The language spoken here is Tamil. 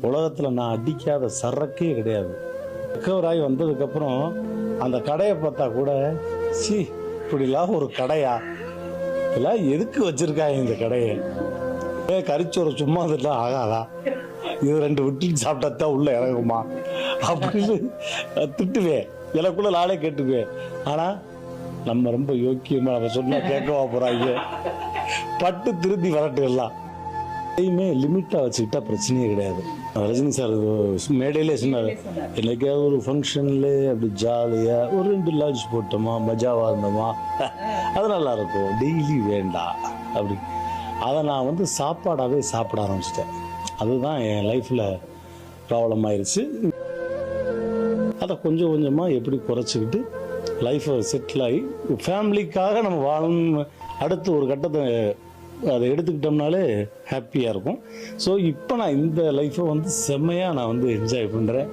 உலகத்தில் நான் அடிக்காத சரக்கே கிடையாது. ரெக்கவர் ஆகி வந்ததுக்கப்புறம் அந்த கடையை பார்த்தா கூட சி இப்படிலாம் ஒரு கடையா? இதெல்லாம் எதுக்கு வச்சிருக்காங்க இந்த கடையை? ஏ கறிச்சோறு சும்மா இதெல்லாம் ஆகாதா? இது ரெண்டு விட்டு சாப்பிட்டா தான் இறங்குமா? அப்படின்னு திட்டுவேன். எனக்குள்ள நாளே கேட்டுக்குவேன். ஆனால் நம்ம ரொம்ப யோக்கியமாக நம்ம சொன்னால் கேட்கவா போகிறாங்க பட்டு திருப்பி வரட்டு எல்லாம் எதையுமே லிமிட்டாக வச்சுக்கிட்டா பிரச்சனையே கிடையாது. ரஜினி சார் மேடையிலே சொன்னார் என்னைக்காவது ஒரு ஃபங்க்ஷனில் அப்படி ஜாலியாக ஒரு ரெண்டு லாட்ஜ் போட்டோமா மஜாவாக இருந்தோமா அது நல்லா இருக்கும். டெய்லி வேண்டாம் அப்படி. அதை நான் வந்து சாப்பாடாகவே சாப்பிட ஆரம்பிச்சிட்டேன். அதுதான் என் லைஃப்பில் ப்ராப்ளம் ஆயிடுச்சு அதை கொஞ்சம் கொஞ்சமாக எப்படி குறைச்சிக்கிட்டு லைஃப்பை செட்டில் ஆகி ஃபேமிலிக்காக நம்ம வாழணும். அடுத்து ஒரு கட்டத்தை அதை எடுத்துக்கிட்டோம்னாலே ஹாப்பியாக இருக்கும். ஸோ இப்போ நான் இந்த லைஃப்பை வந்து செம்மையாக நான் வந்து என்ஜாய் பண்ணுறேன்